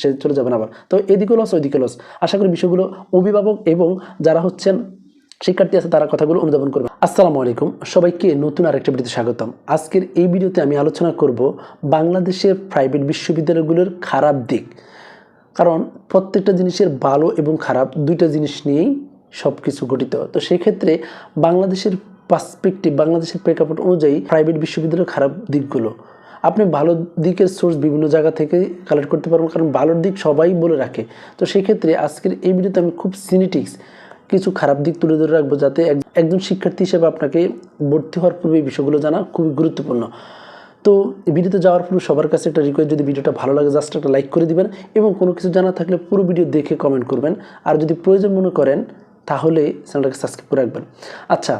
সে চলে যাবেন আবার। তো এদিকে লস, ওইদিকে লস। আশা করি বিষয়গুলো অভিভাবক এবং যারা হচ্ছেন শিক্ষার্থী আছে, তারা কথাগুলো অনুধাবন করবে আসসালামু আলাইকুম। সবাইকে নতুন আরেকটা ভিডিওতে স্বাগতম। আজকের এই ভিডিওতে আমি আলোচনা করব বাংলাদেশের প্রাইভেট বিশ্ববিদ্যালয়গুলোর খারাপ দিক। কারণ প্রত্যেকটা জিনিসের ভালো এবং খারাপ দুইটা জিনিস নিয়েই সব কিছু গঠিত। তো সেই ক্ষেত্রে বাংলাদেশের পার্সপেক্টিভ বাংলাদেশের প্রেক্ষাপট অনুযায়ী প্রাইভেট বিশ্ববিদ্যালয়ের খারাপ দিকগুলো আপনি ভালো দিকের সোর্স বিভিন্ন জায়গা থেকে কালেক্ট করতে পারবেন, কারণ ভালোর দিক সবাই বলে রাখে। তো সেই ক্ষেত্রে আজকের এই ভিডিওতে আমি খুব সিনেটিক্স কিছু খারাপ দিক তুলে ধরে রাখব যাতে এক- একজন শিক্ষার্থী হিসেবে আপনাকে ভর্তি হওয়ার পূর্বে এই বিষয়গুলো জানা খুবই গুরুত্বপূর্ণ। তো ভিডিওতে যাওয়ার পূর্বে সবার কাছে একটা রিকোয়েস্ট যদি ভিডিওটা ভালো লাগে জাস্ট একটা লাইক করে দিবেন এবং কোনো কিছু জানা থাকলে পুরো ভিডিও দেখে কমেন্ট করবেন। আর যদি প্রয়োজন মনে করেন, তাহলে চ্যানেলটাকে সাবস্ক্রাইব করে রাখবেন। আচ্ছা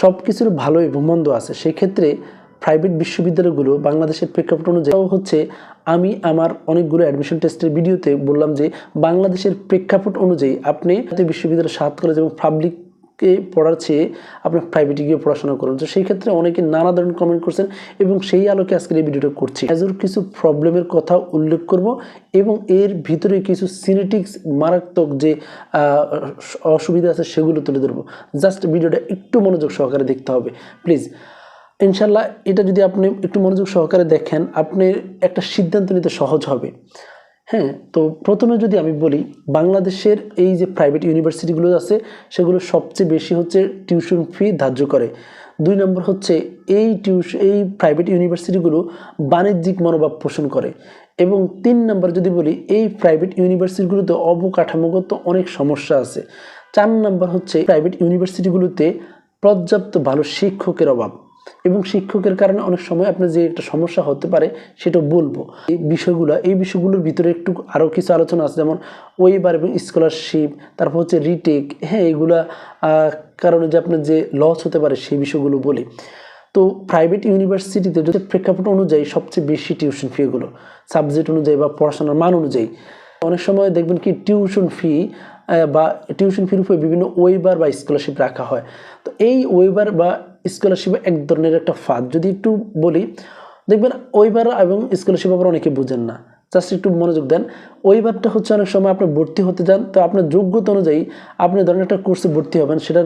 সব কিছুর ভালো এবং মন্দ আছে। সেই ক্ষেত্রে প্রাইভেট বিশ্ববিদ্যালয়গুলো বাংলাদেশের প্রেক্ষাপট অনুযায়ী হচ্ছে আমি আমার অনেকগুলো অ্যাডমিশন টেস্টের ভিডিওতে বললাম যে বাংলাদেশের প্রেক্ষাপট অনুযায়ী আপনি বিশ্ববিদ্যালয় সাত কলেজ এবং পাবলিককে পড়ার চেয়ে আপনি প্রাইভেটে গিয়ে পড়াশোনা করুন। তো সেই ক্ষেত্রে অনেকে নানা ধরনের কমেন্ট করছেন এবং সেই আলোকে আজকের এই ভিডিওটা করছি। অ্যাজোর কিছু প্রবলেমের কথা উল্লেখ করব এবং এর ভিতরে কিছু সিনেটিক্স মারাত্মক যে অসুবিধা আছে সেগুলো তুলে ধরবো। জাস্ট ভিডিওটা একটু মনোযোগ সহকারে দেখতে হবে। প্লিজ ইনশাল্লাহ এটা যদি আপনি একটু মনোযোগ সহকারে দেখেন, আপনি একটা সিদ্ধান্ত নিতে সহজ হবে। হ্যাঁ তো প্রথমে যদি আমি বলি, বাংলাদেশের এই যে প্রাইভেট ইউনিভার্সিটিগুলো আছে, সেগুলো সবচেয়ে বেশি হচ্ছে টিউশন ফি ধার্য করে। দুই নম্বর হচ্ছে এই টিউশন এই প্রাইভেট ইউনিভার্সিটিগুলো বাণিজ্যিক মনোভাব পোষণ করে। এবং তিন নম্বর যদি বলি, এই প্রাইভেট ইউনিভার্সিটিগুলোতে অবকাঠামোগত অনেক সমস্যা আছে। চার নম্বর হচ্ছে প্রাইভেট ইউনিভার্সিটিগুলোতে পর্যাপ্ত ভালো শিক্ষকের অভাব। এবং শিক্ষকের কারণে অনেক সময় আপনার যে একটা সমস্যা হতে পারে, সেটা বলব। এই বিষয়গুলো, এই বিষয়গুলোর ভিতরে একটু আরও কিছু আলোচনা আছে, যেমন ওয়েবার এবং স্কলারশিপ, তারপর হচ্ছে রিটেক হ্যাঁ এগুলা কারণে যে আপনার যে লস হতে পারে, সেই বিষয়গুলো বলি। তো প্রাইভেট ইউনিভার্সিটিতে যদি প্রেক্ষাপট অনুযায়ী সবচেয়ে বেশি টিউশন ফিগুলো সাবজেক্ট অনুযায়ী বা পড়াশোনার মান অনুযায়ী, অনেক সময় দেখবেন কি টিউশন ফি বা টিউশন ফির উপরে বিভিন্ন ওয়েবার বা স্কলারশিপ রাখা হয়। তো এই ওয়েবার বা স্কলারশিপ এক ধরনের একটা ফাঁদ। যদি একটু বলি, দেখবেন ওয়েবার এবং স্কলারশিপ আবার অনেকে বুঝেন না। জাস্ট একটু মনোযোগ দেন। ওইবারটা হচ্ছে অনেক সময় আপনি ভর্তি হতে যান, তো আপনার যোগ্যতা অনুযায়ী আপনি ধরেন একটা কোর্সে ভর্তি হবেন সেটা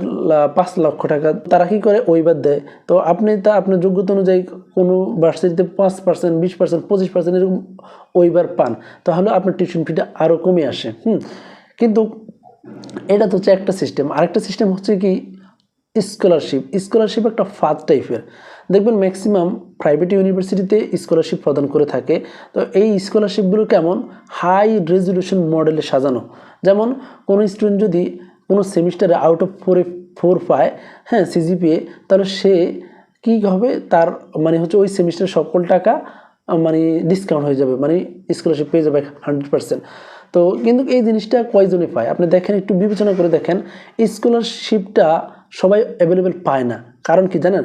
পাঁচ লক্ষ টাকা তারা কি করে? ওইবার দেয়। তো আপনি তা আপনার যোগ্যতা অনুযায়ী কোনো ভার্সিটিতে পাঁচ পার্সেন্ট বিশ পার্সেন্ট পঁচিশ পার্সেন্ট এরকম ওইবার পান। তাহলে আপনার টিউশন ফিটা আরও কমে আসে। হুম। কিন্তু এটা তো হচ্ছে একটা সিস্টেম আরেকটা সিস্টেম হচ্ছে কি স্কলারশিপ স্কলারশিপ একটা ফাদ টাইপের দেখবেন ম্যাক্সিমাম প্রাইভেট ইউনিভার্সিটিতে স্কলারশিপ প্রদান করে থাকে। তো এই স্কলারশিপগুলো কেমন? হাই রেজলিউশন মডেলে সাজানো। যেমন কোনো স্টুডেন্ট যদি কোনো সেমিস্টারে আউট অফ ফোরে ফোর পায় হ্যাঁ সিজিপিএ তাহলে সে কী হবে? তার মানে হচ্ছে ওই সেমিস্টারের সকল টাকা মানে ডিসকাউন্ট হয়ে যাবে। মানে স্কলারশিপ পেয়ে যাবে হান্ড্রেড পার্সেন্ট তো কিন্তু এই জিনিসটা কয়জনে পায়? আপনি দেখেন, একটু বিবেচনা করে দেখেন স্কলারশিপটা সবাই অ্যাভেলেবেল পায় না। কারণ কি জানেন?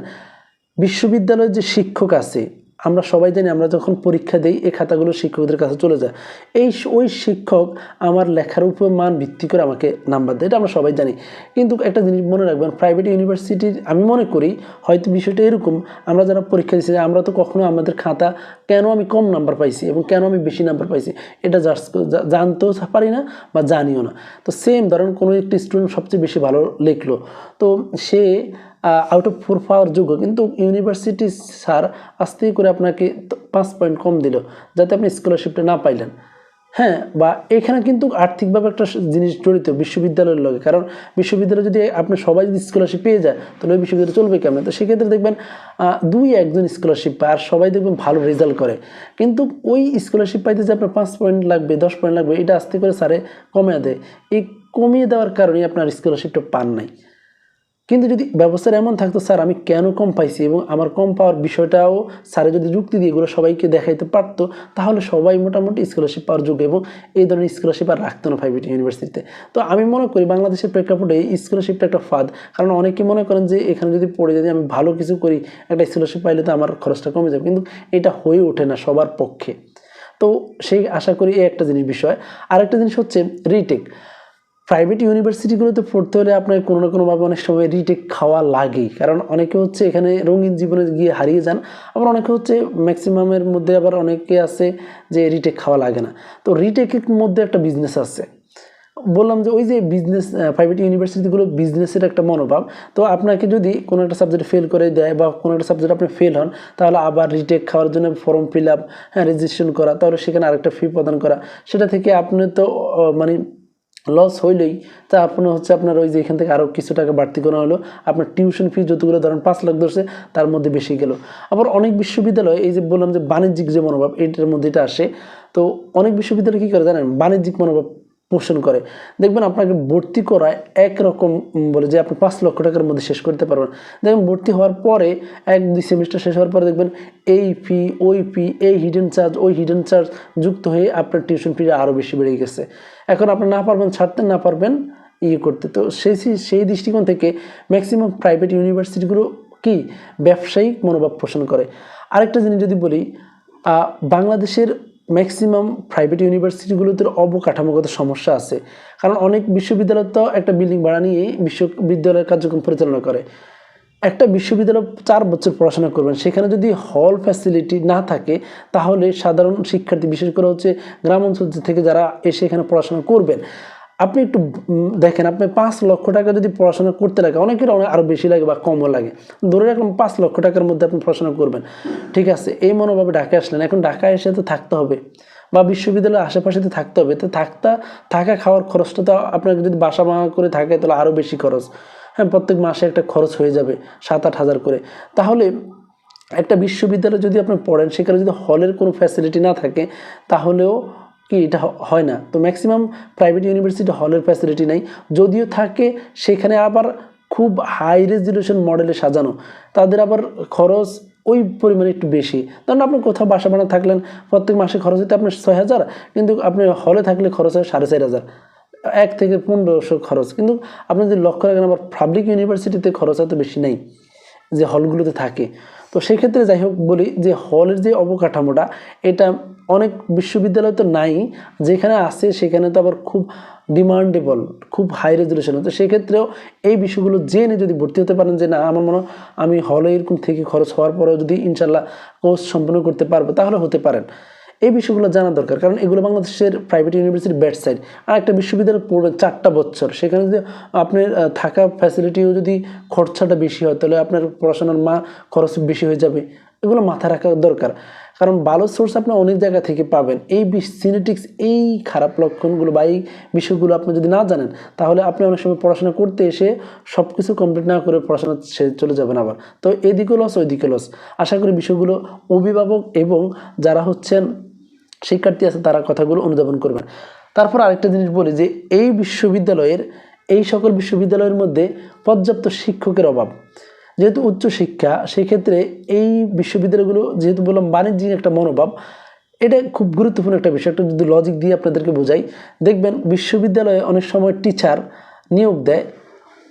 বিশ্ববিদ্যালয়ের যে শিক্ষক আছে আমরা সবাই জানি আমরা যখন পরীক্ষা দেই, এই খাতাগুলো শিক্ষকদের কাছে চলে যায়। এই ওই শিক্ষক আমার লেখার উপর মান ভিত্তি করে আমাকে নাম্বার দেয়, এটা আমরা সবাই জানি। কিন্তু একটা জিনিস মনে রাখবেন প্রাইভেট ইউনিভার্সিটির আমি মনে করি, হয়তো বিষয়টা এরকম, আমরা যারা পরীক্ষা দিচ্ছি আমরা তো কখনো আমাদের খাতা কেন আমি কম নাম্বার পাইছি এবং কেন আমি বেশি নাম্বার পাইছি, এটা জানতেও পারি না বা জানিও না। তো সেম ধরেন কোনো একটি স্টুডেন্ট সবচেয়ে বেশি ভালো লিখলো। তো সে আউট অফ ফোর পাওয়ার যোগ্য। কিন্তু ইউনিভার্সিটি স্যার আস্তে করে আপনাকে পাঁচ পয়েন্ট কম দিল, যাতে আপনি স্কলারশিপটা না পাইলেন। হ্যাঁ বা এখানে কিন্তু আর্থিকভাবে একটা জিনিস জড়িত বিশ্ববিদ্যালয়ের লগে। কারণ বিশ্ববিদ্যালয় যদি আপনি সবাই যদি স্কলারশিপ পেয়ে যায়, তাহলে ওই বিশ্ববিদ্যালয় চলবে কেমন? তো সেক্ষেত্রে দেখবেন দুই একজন স্কলারশিপ পায়, আর সবাই দেখবেন ভালো রেজাল্ট করে। কিন্তু ওই স্কলারশিপ পাইতে যে আপনার পাঁচ পয়েন্ট লাগবে, দশ পয়েন্ট লাগবে, এটা আস্তে করে স্যারে কমিয়ে দেয়। এই কমিয়ে দেওয়ার কারণে আপনার স্কলারশিপটা পান নাই। কিন্তু যদি ব্যবস্থাটা এমন থাকতো, স্যার, আমি কেন কম পাইছি? এবং আমার কম পাওয়ার বিষয়টাও স্যারে যদি যুক্তি দিয়ে এগুলো সবাইকে দেখাইতে পারতো, তাহলে সবাই মোটামুটি স্কলারশিপ পাওয়ার যোগ্য এবং এই ধরনের স্কলারশিপ আর রাখতো না প্রাইভেট ইউনিভার্সিটিতে তো আমি মনে করি বাংলাদেশের প্রেক্ষাপটে স্কলারশিপটা একটা ফাঁদ। কারণ অনেকে মনে করেন যে এখানে যদি পড়ে যদি আমি ভালো কিছু করি, একটা স্কলারশিপ পাইলে তো আমার খরচটা কমে যাবে। কিন্তু এটা হয়ে ওঠে না সবার পক্ষে। তো সেই আশা করি এই একটা জিনিস বিষয়। আরেকটা জিনিস হচ্ছে রিটেক প্রাইভেট ইউনিভার্সিটিগুলোতে পড়তে হলে আপনার কোনো না কোনোভাবে অনেক সময় রিটেক খাওয়া লাগেই। কারণ অনেকে হচ্ছে এখানে রঙিন জীবনে গিয়ে হারিয়ে যান, আবার অনেকে হচ্ছে ম্যাক্সিমামের মধ্যে আবার অনেকে আছে যে রিটেক খাওয়া লাগে না। তো রিটেকের মধ্যে একটা বিজনেস আছে। বললাম যে ওই যে বিজনেস প্রাইভেট ইউনিভার্সিটিগুলো বিজনেসের একটা মনোভাব। তো আপনাকে যদি কোনো একটা সাবজেক্ট ফেল করে দেয় বা কোনো একটা সাবজেক্ট আপনি ফেল হন, তাহলে আবার রিটেক খাওয়ার জন্য ফর্ম ফিল আপ হ্যাঁ রেজিস্ট্রেশন করা, তাহলে সেখানে আরেকটা ফি প্রদান করা। সেটা থেকে আপনি তো মানে লস হইলেই তা আপনার হচ্ছে আপনার ওই যে এখান থেকে আরও কিছু টাকা বাড়তি করা হলো, আপনার টিউশন ফি যতগুলো ধরেন পাঁচ লাখ ধরছে, তার মধ্যে বেশি গেল। আবার অনেক বিশ্ববিদ্যালয়, এই যে বললাম যে বাণিজ্যিক যে মনোভাব, এটার মধ্যে এটা আসে। তো অনেক বিশ্ববিদ্যালয় কী করে জানেন? বাণিজ্যিক মনোভাব পোষণ করে। দেখবেন আপনাকে ভর্তি করায় একরকম বলে যে আপনি পাঁচ লক্ষ টাকার মধ্যে শেষ করতে পারবেন। দেখবেন ভর্তি হওয়ার পরে, এক দুই সেমিস্টার শেষ হওয়ার পরে দেখবেন এই ফি ওই ফি এই হিডেন চার্জ ওই হিডেন চার্জ যুক্ত হয়ে আপনার টিউশন ফি আরও বেশি বেড়ে গেছে। এখন আপনি না পারবেন, ছাড়তে না পারবেন ইয়ে করতে। তো সেই সেই দৃষ্টিকোণ থেকে ম্যাক্সিমাম প্রাইভেট ইউনিভার্সিটিগুলো কি? ব্যবসায়িক মনোভাব পোষণ করে। আরেকটা জিনিস যদি বলি বাংলাদেশের ম্যাক্সিমাম প্রাইভেট ইউনিভার্সিটিগুলোতে অবকাঠামোগত সমস্যা আছে। কারণ অনেক বিশ্ববিদ্যালয় তো একটা বিল্ডিং ভাড়া নিয়ে বিশ্ববিদ্যালয়ের কার্যক্রম পরিচালনা করে। একটা বিশ্ববিদ্যালয় চার বছর পড়াশোনা করবেন, সেখানে যদি হল ফ্যাসিলিটি না থাকে, তাহলে সাধারণ শিক্ষার্থী, বিশেষ করে হচ্ছে গ্রাম অঞ্চল থেকে যারা এসে এখানে পড়াশোনা করবেন আপনি একটু দেখেন, আপনি পাঁচ লক্ষ টাকা যদি পড়াশোনা করতে লাগে, অনেকের অনেক আরও বেশি লাগে বা কমও লাগে। ধরে রাখলাম পাঁচ লক্ষ টাকার মধ্যে আপনি পড়াশোনা করবেন। ঠিক আছে, এই মনোভাবে ঢাকায় আসলেন। এখন ঢাকায় এসে তো থাকতে হবে বা বিশ্ববিদ্যালয়ের আশেপাশে তো থাকতে হবে। তো থাকতা, থাকা খাওয়ার খরচটা তো আপনাকে যদি বাসা ভাঙা করে থাকে, তাহলে আরও বেশি খরচ। হ্যাঁ প্রত্যেক মাসে একটা খরচ হয়ে যাবে সাত আট হাজার করে। তাহলে একটা বিশ্ববিদ্যালয়ে যদি আপনি পড়েন, সেখানে যদি হলের কোনো ফ্যাসিলিটি না থাকে, তাহলেও কি, এটা হয় না। তো ম্যাক্সিমাম প্রাইভেট ইউনিভার্সিটি হলের ফ্যাসিলিটি নেই। যদিও থাকে, সেখানে আবার খুব হাই রেজলিউশন মডেলে সাজানো। তাদের আবার খরচ ওই পরিমাণে একটু বেশি। ধরুন আপনি কোথাও বাসা বানা থাকলেন, প্রত্যেক মাসে খরচ হতে আপনার ছয় হাজার, কিন্তু আপনি হলে থাকলে খরচ হয় সাড়ে চার হাজার। এক থেকে পনেরোশো খরচ। কিন্তু আপনি যদি লক্ষ্য রাখেন, আবার পাবলিক ইউনিভার্সিটিতে খরচ এত বেশি নেই, যে হলগুলোতে থাকে। তো সেক্ষেত্রে যাই হোক বলি, যে হলের যে অবকাঠামোটা, এটা অনেক বিশ্ববিদ্যালয় তো নাই, যেখানে আছে সেখানে তো আবার খুব ডিমান্ডেবল খুব হাই রেজলিউশন তো সেক্ষেত্রেও এই বিষয়গুলো জেনে যদি ভর্তি হতে পারেন যে না, আমার মনে আমি হলে এরকম থেকে খরচ হওয়ার পরেও যদি ইনশাল্লাহ কোর্স সম্পন্ন করতে পারব, তাহলে হতে পারেন। এই বিষয়গুলো জানা দরকার, কারণ এগুলো বাংলাদেশের প্রাইভেট ইউনিভার্সিটির ব্যাট সাইড আর একটা বিশ্ববিদ্যালয় পড়বেন চারটা বছর, সেখানে যদি আপনার থাকা ফ্যাসিলিটিও যদি খরচাটা বেশি হয়, তাহলে আপনার পড়াশোনার মা খরচ বেশি হয়ে যাবে। এগুলো মাথায় রাখা দরকার। কারণ ভালো সোর্স আপনি অনেক জায়গা থেকে পাবেন। এই সিনেটিক্স এই খারাপ লক্ষণগুলো বা এই বিষয়গুলো আপনি যদি না জানেন, তাহলে আপনি অনেক সময় পড়াশোনা করতে এসে সব কিছু কমপ্লিট না করে পড়াশোনা চলে যাবেন আবার। তো এদিকে লস ওইদিকে লস আশা করি বিষয়গুলো অভিভাবক এবং যারা হচ্ছেন শিক্ষার্থী আছে, তারা কথাগুলো অনুধাবন করবেন। তারপর আরেকটা জিনিস বলি যে, এই বিশ্ববিদ্যালয়ের, এই সকল বিশ্ববিদ্যালয়ের মধ্যে পর্যাপ্ত শিক্ষকের অভাব। যেহেতু উচ্চশিক্ষা, সেক্ষেত্রে এই বিশ্ববিদ্যালয়গুলো যেহেতু বললাম বাণিজ্যিক একটা মনোভাব, এটা খুব গুরুত্বপূর্ণ একটা বিষয়। একটা যদি লজিক দিয়ে আপনাদেরকে বোঝাই, দেখবেন বিশ্ববিদ্যালয়ে অনেক সময় টিচার নিয়োগ দেয়,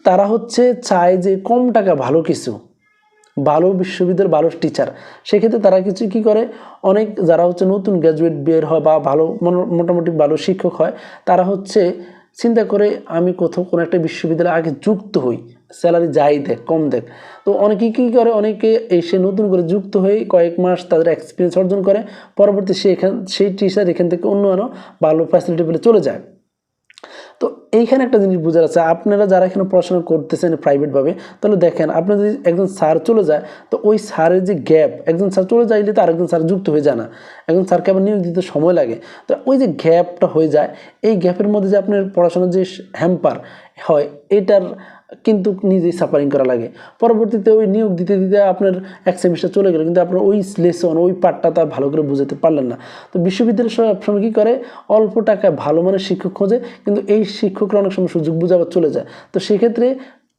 তারা হচ্ছে চায় যে কম টাকা ভালো কিছু, ভালো বিশ্ববিদ্যালয়ের ভালো টিচার সেক্ষেত্রে তারা কিছু কি করে? অনেক যারা হচ্ছে নতুন গ্র্যাজুয়েট বের হয় বা ভালো মোটামুটি ভালো শিক্ষক হয়, তারা হচ্ছে চিন্তা করে আমি কোথাও কোনো একটা বিশ্ববিদ্যালয়ে আগে যুক্ত হই। স্যালারি যাই দেখ, কম দেখ। তো অনেকে কী করে? অনেকে এসে নতুন করে যুক্ত হয়ে কয়েক মাস তাদের এক্সপিরিয়েন্স অর্জন করে। পরবর্তী সে এখান, সেই টিচার এখান থেকে অন্য আরও ভালো ফ্যাসিলিটি পেলে চলে যায়। তো এইখানে একটা জিনিস বোঝার আছে, আপনারা যারা এখানে পড়াশোনা করতেছেন প্রাইভেটভাবে তাহলে দেখেন আপনার যদি একজন স্যার চলে যায়, তো ওই স্যারের যে গ্যাপ একজন স্যার চলে যাইলে তো আরেকজন স্যার যুক্ত হয়ে যায় না। একজন স্যারকে আবার নিয়োগ দিতে সময় লাগে। তো ওই যে গ্যাপটা হয়ে যায়, এই গ্যাপের মধ্যে যে আপনার পড়াশোনার যে হ্যাম্পার হয়, এটার কিন্তু নিজেই সাফারিং করা লাগে। পরবর্তীতে ওই নিয়োগ দিতে দিতে আপনার এক সেমিস্টার চলে গেল, কিন্তু আপনার ওই লেসন ওই পার্টটা তার ভালো করে বুঝাতে পারলেন না। তো বিশ্ববিদ্যালয় সবসময় কী করে? অল্প টাকায় ভালো মানের শিক্ষক খোঁজে, কিন্তু এই শিক্ষকরা অনেক সময় সুযোগ বুঝাবার চলে যায়। তো সেক্ষেত্রে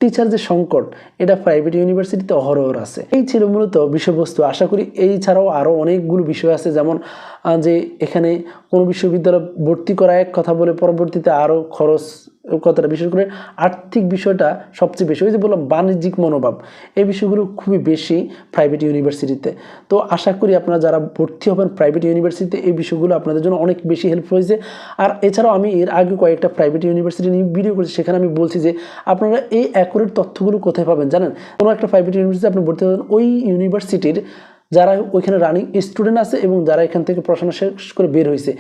টিচার যে সংকট, এটা প্রাইভেট ইউনিভার্সিটিতে অহরহর আছে। এই ছিল মূলত বিষয়বস্তু। আশা করি এই ছাড়াও আরও অনেকগুলো বিষয় আছে, যেমন যে এখানে কোনো বিশ্ববিদ্যালয় ভর্তি করা এক কথা বলে পরবর্তীতে আরও খরচ কথাটা বিশেষ করে আর্থিক বিষয়টা সবচেয়ে বেশি। ওই যে বললাম, বাণিজ্যিক মনোভাব, এই বিষয়গুলো খুবই বেশি প্রাইভেট ইউনিভার্সিটিতে তো আশা করি আপনারা যারা ভর্তি হবেন প্রাইভেট ইউনিভার্সিটিতে এই বিষয়গুলো আপনাদের জন্য অনেক বেশি হেল্প হয়েছে। আর এছাড়াও আমি এর আগে কয়েকটা প্রাইভেট ইউনিভার্সিটি নিয়ে ভিডিও করেছি, সেখানে আমি বলছি যে আপনারা এই অ্যাকুরেট তথ্যগুলো কোথায় পাবেন জানেন? কোনো একটা প্রাইভেট ইউনিভার্সিটি আপনি ভর্তি হবেন, ওই ইউনিভার্সিটির যারা ওইখানে রানিং স্টুডেন্ট আছে এবং যারা এখান থেকে পড়াশোনা শেষ করে বের হয়েছে,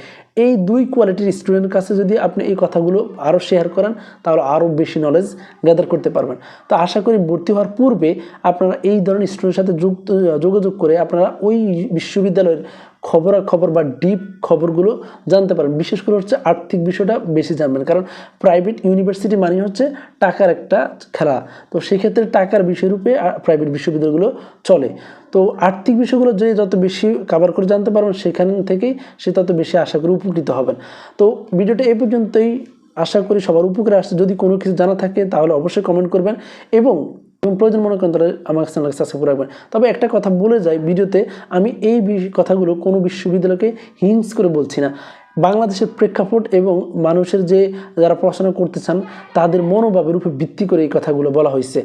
এই দুই কোয়ালিটির স্টুডেন্ট কাছে যদি আপনি এই কথাগুলো আরও শেয়ার করেন, তাহলে আরও বেশি নলেজ গ্যাদার করতে পারবেন। তো আশা করি ভর্তি হওয়ার পূর্বে আপনারা এই ধরনের স্টুডেন্টের সাথে যুক্ত, যোগাযোগ করে আপনারা ওই বিশ্ববিদ্যালয়ের খবরাখবর বা ডিপ খবরগুলো জানতে পারেন। বিশেষ করে হচ্ছে আর্থিক বিষয়টা বেশি জানবেন। কারণ প্রাইভেট ইউনিভার্সিটি মানে হচ্ছে টাকার একটা খেলা। তো সেক্ষেত্রে টাকার বিষয়রূপে প্রাইভেট বিশ্ববিদ্যালয়গুলো চলে। তো আর্থিক বিষয়গুলো যে যত বেশি কাভার করে জানতে পারবেন, সেখান থেকেই সে তত বেশি আশা করি উপকৃত হবেন। তো ভিডিওটা এ পর্যন্তই। আশা করি সবার উপকারে আসছে। যদি কোনো কিছু জানা থাকে, তাহলে অবশ্যই কমেন্ট করবেন। এবং এবং প্রয়োজন মনে করেন তাহলে আমার চ্যানেলকে সাবস্ক্রাইব করে রাখবেন। তবে একটা কথা বলে যাই, ভিডিওতে আমি এই কথাগুলো কোনো বিশ্ববিদ্যালয়কে হিংস করে বলছি না। বাংলাদেশের প্রেক্ষাপট এবং মানুষের যে যারা পড়াশোনা করতে চান, তাদের মনোভাবের উপর ভিত্তি করে এই কথাগুলো বলা হয়েছে।